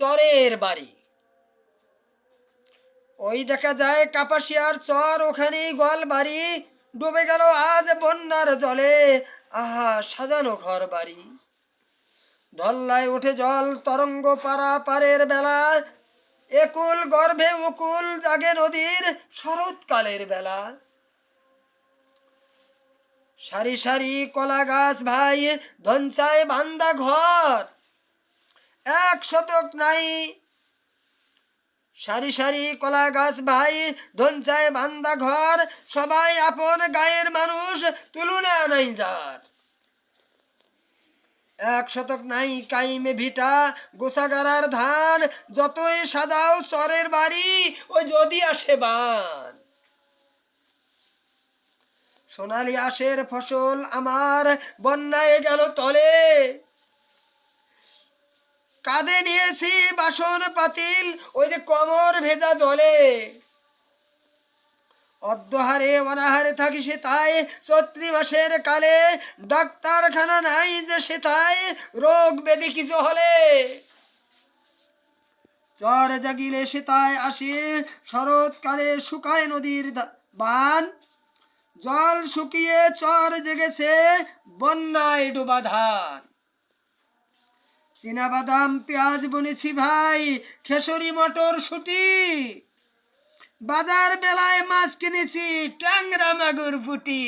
চরের বাড়ি। ওই দেখা যায় কাপাসিয়ার চর, ওখানেই গোয়াল বাড়ি। ডুবে গেল আজ বন্যার জলে, আহা, সাজানো ঘর বাড়ি। ধল্লায় ওঠে জল তরঙ্গ পারা পারের বেলা, একুল গর্ভে উকুল জাগে নদীর শরৎকালের বেলা। সারি সারি কলা গাছ ভাই ধনচায় বান্দা ঘর এক শতক নাই। সারি সারি কলা গাছ ভাই ধনচায় বান্দা ঘর, সবাই আপন গায়ের মানুষ, তুলনা নাই যার। এক শতক নাই কাইমে ভিটা গোসাগারার ধান, যতই সাজাও চরের বাড়ি ওই যদি আসে বান। সোনালি আশের ফসল আমার, বন্যায় গেল তলে। কাঁধে নিয়েছি বাসন পাতিল, ওই যে কমর ভেজা দলে। অদ্যহারে অনাহারে থাকি সে তাই চৈত্রি মাসের কালে ডাক্তারখানা নাই যে সে তাই রোগ ব্যাধি কিছু হলে। চর জাগিলে সে তাই আসে, শরৎকালে শুকায় নদীর বান। জল শুকিয়ে চর জেগেছে, বন্যায় ডোবা ধান। বাদাম পেঁয়াজ বনেছি ভাই খেসরি মটর শুটি। বাজার বেলায় মাছ কিনেছি ট্যাংরা মাগুর ফুটি।